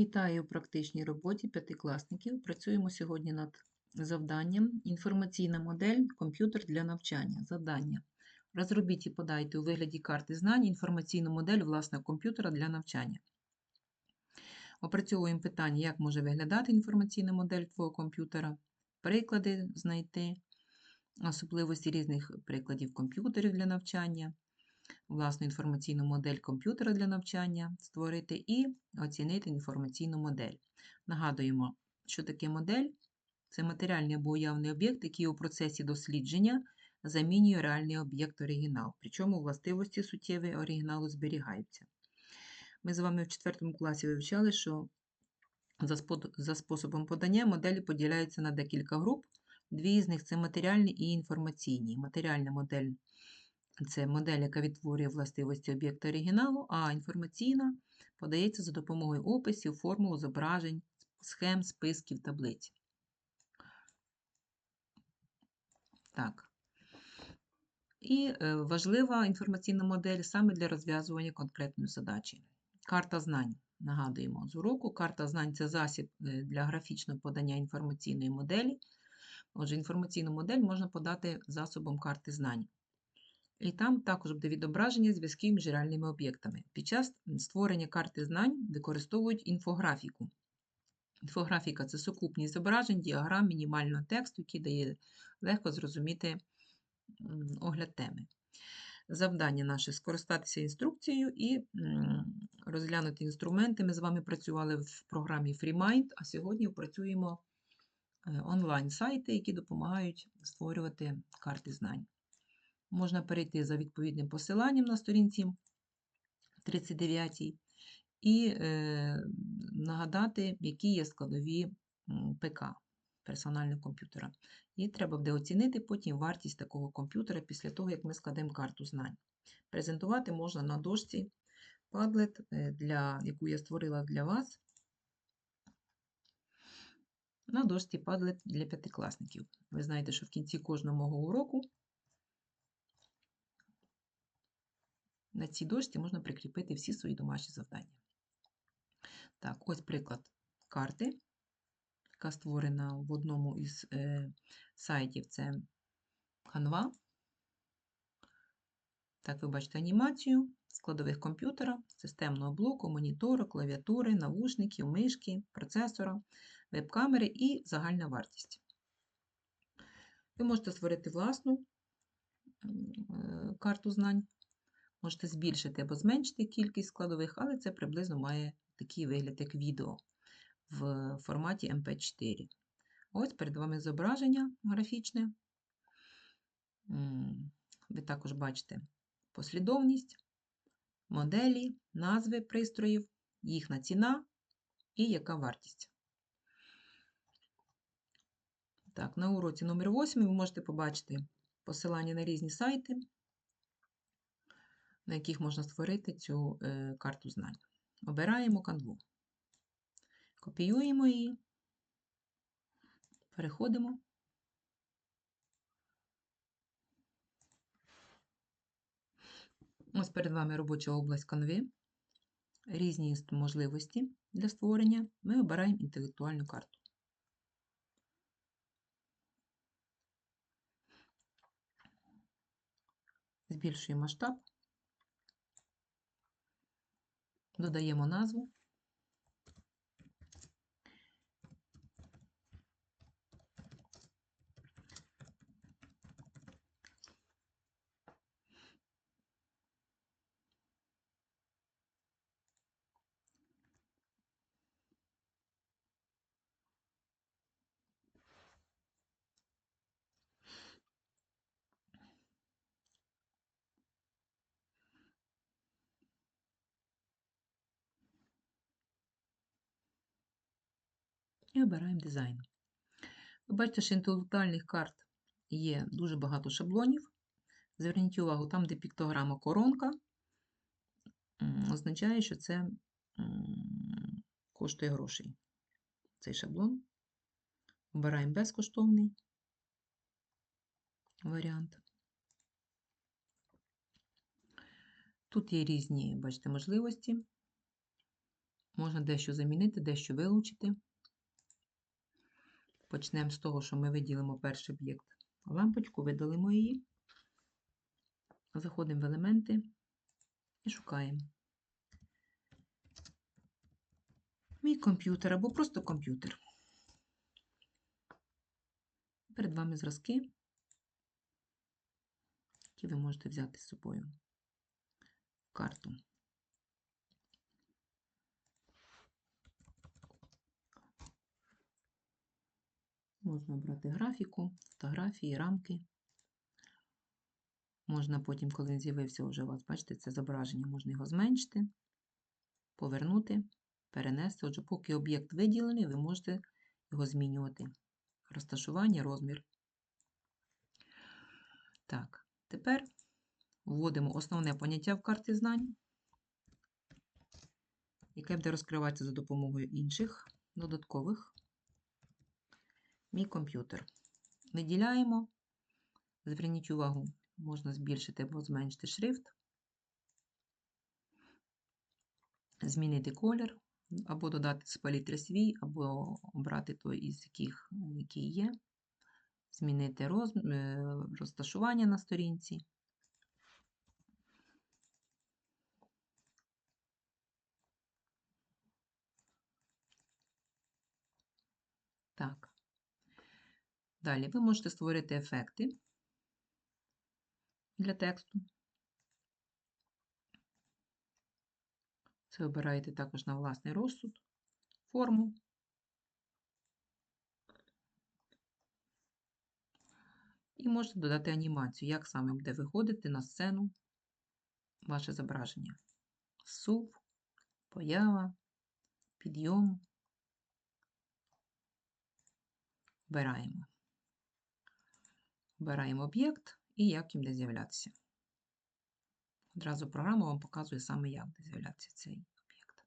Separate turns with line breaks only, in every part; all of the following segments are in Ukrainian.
Вітаю у практичній роботі п'ятикласників. Працюємо сьогодні над завданням Інформаційна модель комп'ютер для навчання. Завдання. Розробіть і подайте у вигляді карти знань інформаційну модель власного комп'ютера для навчання. Опрацьовуємо питання, як може виглядати інформаційна модель твого комп'ютера, приклади знайти, особливості різних прикладів комп'ютерів для навчання, власну інформаційну модель комп'ютера для навчання створити і оцінити інформаційну модель. Нагадуємо, що таке модель це матеріальний або уявний об'єкт, який у процесі дослідження замінює реальний об'єкт оригінал, причому властивості суттєві оригіналу зберігаються. Ми з вами в 4 класі вивчали, що за способом подання моделі поділяються на декілька груп. Дві з них це матеріальні і інформаційні. Матеріальна модель це модель, яка відтворює властивості об'єкта оригіналу, а інформаційна подається за допомогою описів, формул, зображень, схем, списків, таблиць. Так. І е, важлива інформаційна модель саме для розв'язування конкретної задачі. Карта знань. Нагадуємо з уроку. Карта знань це засіб е, для графічного подання інформаційної моделі. Отже, інформаційну модель можна подати засобом карти знань. І там також буде відображення зв'язків між реальними об'єктами. Під час створення карти знань використовують інфографіку. Інфографіка це сукупність зображень, діаграм, мінімального тексту, який дає легко зрозуміти огляд теми. Завдання наше скористатися інструкцією і розглянути інструменти. Ми з вами працювали в програмі FreeMind, а сьогодні працюємо е, онлайн-сайти, які допомагають створювати карти знань. Можна перейти за відповідним посиланням на сторінці 39 і е, нагадати, які є складові ПК персонального комп'ютера. І треба буде оцінити потім вартість такого комп'ютера після того, як ми складемо карту знань. Презентувати можна на дошці Padlet, е, для, яку я створила для вас. На дошці Padlet для п'ятикласників. Ви знаєте, що в кінці кожного мого уроку на цій дошці можна прикріпити всі свої домашні завдання. Так, ось приклад карти, яка створена в одному із е, сайтів це Canva. Так, ви бачите анімацію складових комп'ютера, системного блоку, монітору, клавіатури, навушників, мишки, процесора, веб-камери і загальна вартість. Ви можете створити власну е, карту знань. Можете збільшити або зменшити кількість складових, але це приблизно має такий вигляд, як відео в форматі MP4. Ось перед вами зображення графічне. Ви також бачите послідовність, моделі, назви пристроїв, їхня ціна і яка вартість. Так, на уроці номер 8 ви можете побачити посилання на різні сайти на яких можна створити цю е, карту знань. Обираємо канву. Копіюємо її, переходимо. Ось перед вами робоча область канви. Різні можливості для створення. Ми обираємо інтелектуальну карту. Збільшуємо масштаб. Додаємо назву. І обираємо дизайн. Ви бачите, що інтелектуальних карт є дуже багато шаблонів. Зверніть увагу, там, де піктограма коронка, означає, що це коштує грошей. Цей шаблон. Обираємо безкоштовний варіант. Тут є різні, бачите, можливості. Можна дещо замінити, дещо вилучити. Почнемо з того, що ми виділимо перший об'єкт лампочку, видалимо її. Заходимо в елементи і шукаємо. Мій комп'ютер або просто комп'ютер. Перед вами зразки, які ви можете взяти з собою в карту. Можна обрати графіку, фотографії, рамки. Можна потім, коли він з'явився вже у вас, бачите, це зображення, можна його зменшити, повернути, перенести. Отже, поки об'єкт виділений, ви можете його змінювати. Розташування, розмір. Так, тепер вводимо основне поняття в карті знань, яке буде розкриватися за допомогою інших додаткових. Мій комп'ютер. Виділяємо. Зверніть увагу, можна збільшити або зменшити шрифт, змінити колір, або додати з палітри свій, або обрати той, із яких який є, змінити роз, е, розташування на сторінці. Так. Далі ви можете створити ефекти для тексту. Це обираєте також на власний розсуд, форму. І можете додати анімацію, як саме буде виходити на сцену ваше зображення. Сув, поява, підйом. Обираємо. Обираємо об'єкт і як їм буде з'являтися. Одразу програма вам показує саме, як буде з'являтися цей об'єкт.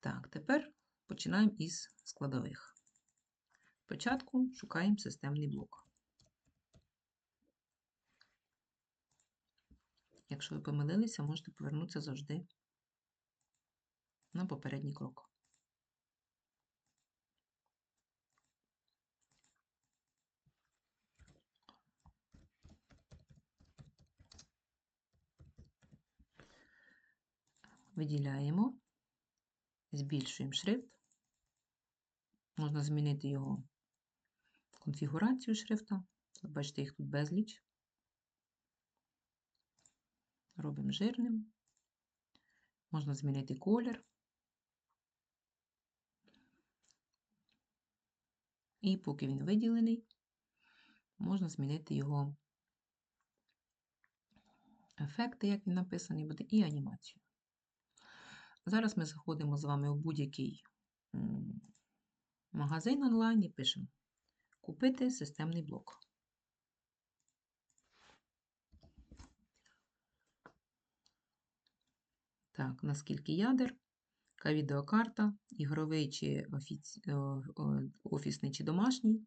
Так, тепер починаємо із складових. Спочатку шукаємо системний блок. Якщо ви помилилися, можете повернутися завжди на попередній крок. Виділяємо, збільшуємо шрифт. Можна змінити його конфігурацію шрифта. Бачите, їх тут безліч. Робимо жирним. Можна змінити колір. І поки він виділений, можна змінити його ефекти, як він написаний буде, і анімацію. Зараз ми заходимо з вами у будь-який магазин онлайн і пишемо Купити системний блок. Так, наскільки ядер, яка відеокарта, ігровий чи офіці... офісний чи домашній.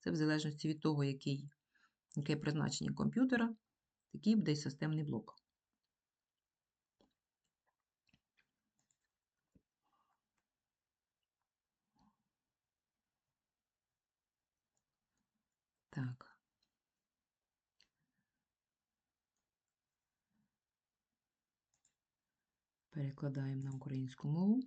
Це в залежності від того, який, яке призначення комп'ютера, такий буде і системний блок. Так. Перекладаємо на українську мову.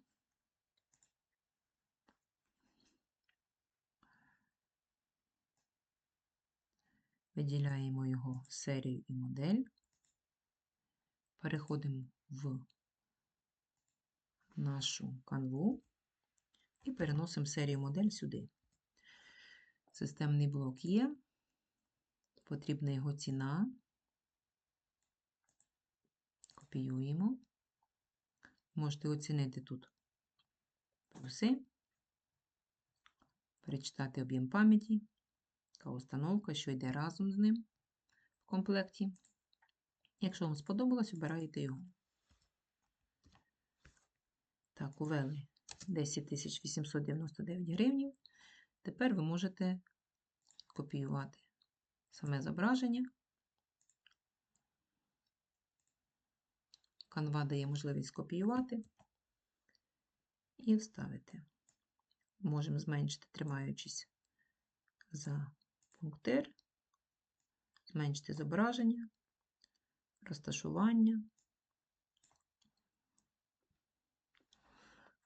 Виділяємо його серію і модель. Переходимо в нашу канву і переносимо серію модель сюди. Системний блок є, потрібна його ціна. Копіюємо. Можете оцінити тут плюси, перечитати об'єм пам'яті, така установка, що йде разом з ним в комплекті. Якщо вам сподобалось, обираєте його. Так, увели 10 899 гривень. Тепер ви можете копіювати саме зображення Canva дає можливість скопіювати і вставити. Можемо зменшити, тримаючись за пунктир, зменшити зображення, розташування.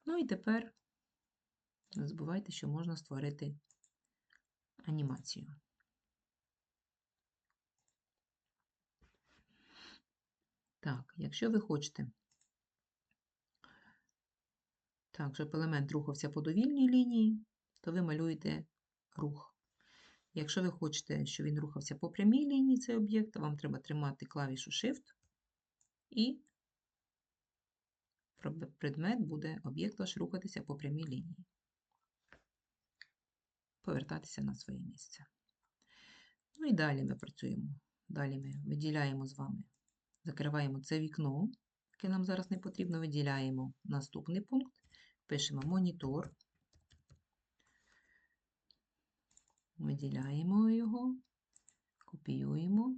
Ну і тепер не забувайте, що можна створити анімацію. Так, якщо ви хочете, так, щоб елемент рухався по довільній лінії, то ви малюєте рух. Якщо ви хочете, щоб він рухався по прямій лінії, цей об'єкт, вам треба тримати клавішу Shift і предмет буде об'єкт ваш рухатися по прямій лінії. Повертатися на своє місце. Ну і далі ми працюємо. Далі ми виділяємо з вами, закриваємо це вікно, яке нам зараз не потрібно, виділяємо наступний пункт, пишемо монітор, виділяємо його, копіюємо,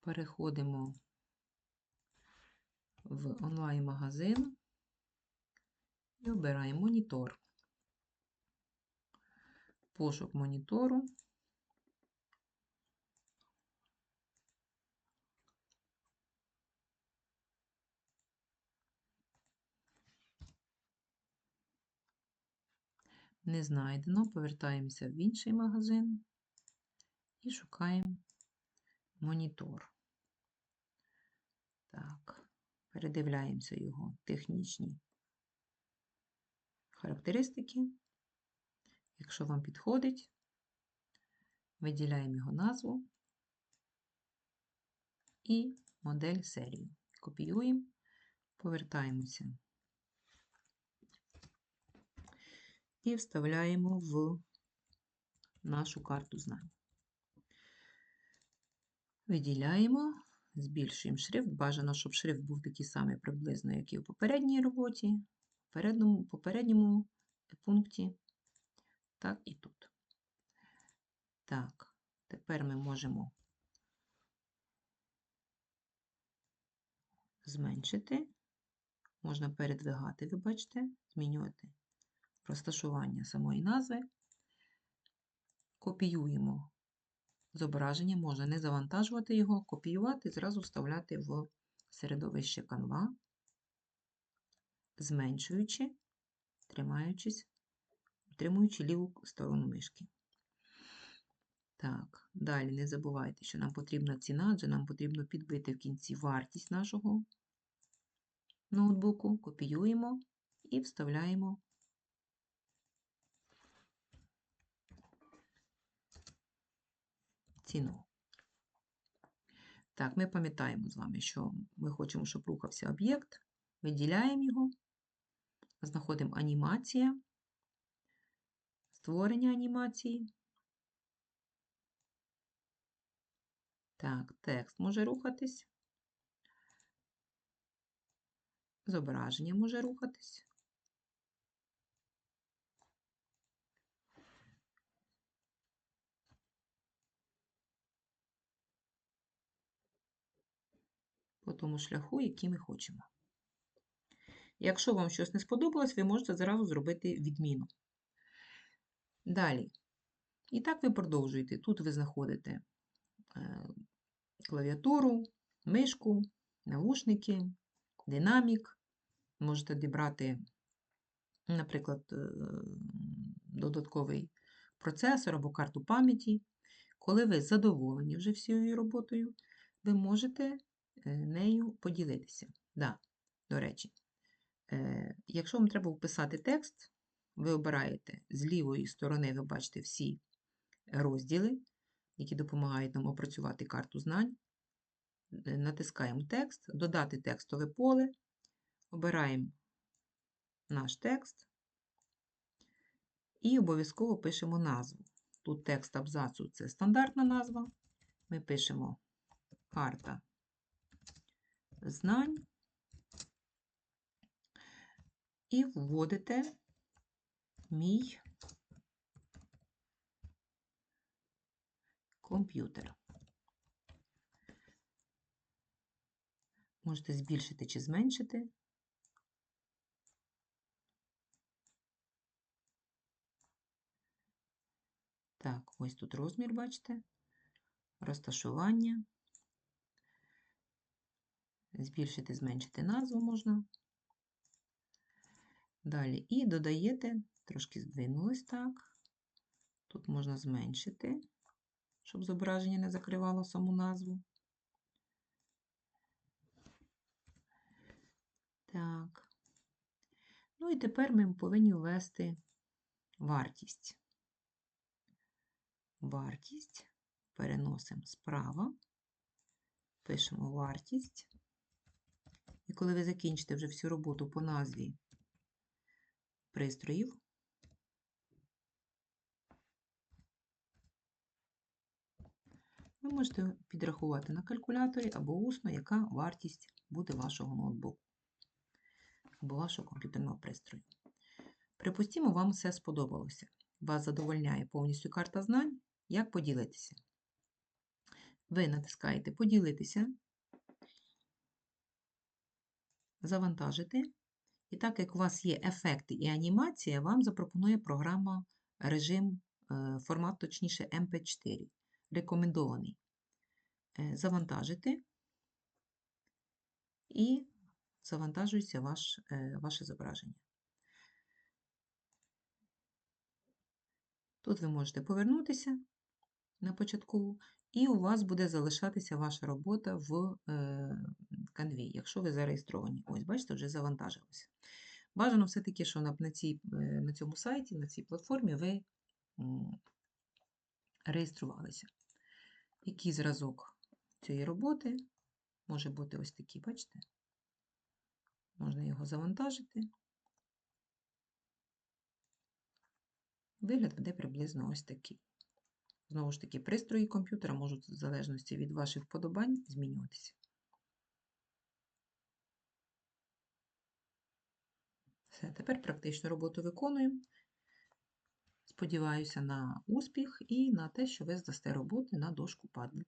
переходимо в онлайн-магазин і обираємо монітор. Пошук монітору. Не знайдено, повертаємося в інший магазин і шукаємо монітор. Так передивляємося його технічні характеристики. Якщо вам підходить, виділяємо його назву і модель серії. Копіюємо, повертаємося і вставляємо в нашу карту знань. Виділяємо збільшуємо шрифт. Бажано, щоб шрифт був такий самий приблизно, як і в попередній роботі, в попередньому, попередньому пункті, так і тут. Так, тепер ми можемо зменшити, можна передвигати, ви бачите, змінювати розташування самої назви. Копіюємо зображення, можна не завантажувати його, копіювати, зразу вставляти в середовище Canva, зменшуючи, тримаючись, утримуючи ліву сторону мишки. Так, далі не забувайте, що нам потрібна ціна, адже нам потрібно підбити в кінці вартість нашого ноутбуку, копіюємо і вставляємо ціну. Так, ми пам'ятаємо з вами, що ми хочемо, щоб рухався об'єкт, виділяємо його, знаходимо анімація, створення анімації. Так, текст може рухатись. Зображення може рухатись. по тому шляху, який ми хочемо. Якщо вам щось не сподобалось, ви можете зразу зробити відміну. Далі. І так ви продовжуєте. Тут ви знаходите е, клавіатуру, мишку, навушники, динамік. Можете дібрати, наприклад, е, додатковий процесор або карту пам'яті. Коли ви задоволені вже всією роботою, ви можете Е, нею поділитися. Да, До речі, якщо вам треба вписати текст, ви обираєте з лівої сторони, ви бачите всі розділи, які допомагають нам опрацювати карту знань. Е, натискаємо текст, додати текстове поле, обираємо наш текст і обов'язково пишемо назву. Тут текст абзацу це стандартна назва. Ми пишемо карта знань і вводите мій комп'ютер. Можете збільшити чи зменшити. Так, ось тут розмір, бачите, розташування. Збільшити, зменшити назву можна. Далі і додаєте, трошки здвинулось так. Тут можна зменшити, щоб зображення не закривало саму назву. Так. Ну і тепер ми повинні ввести вартість. Вартість переносимо справа, пишемо вартість. І коли ви закінчите вже всю роботу по назві пристроїв, ви можете підрахувати на калькуляторі або усно, яка вартість буде вашого ноутбуку або вашого комп'ютерного пристрою. Припустімо, вам все сподобалося. Вас задовольняє повністю карта знань. Як поділитися? Ви натискаєте Поділитися, завантажити. І так як у вас є ефекти і анімація, вам запропонує програма режим, е, формат, точніше, MP4. Рекомендований. Е, Завантажити і завантажується ваш, е, ваше зображення. Тут ви можете повернутися на початкову, і у вас буде залишатися ваша робота в е, канві, якщо ви зареєстровані. Ось, бачите, вже завантажилося. Бажано все-таки, що на, цій, на цьому сайті, на цій платформі ви реєструвалися. Який зразок цієї роботи може бути ось такий, бачите? Можна його завантажити. Вигляд буде приблизно ось такий. Знову ж таки, пристрої комп'ютера можуть, в залежності від ваших вподобань, змінюватися. Все, тепер практичну роботу виконуємо. Сподіваюся на успіх і на те, що ви здасте роботи на дошку Padlet.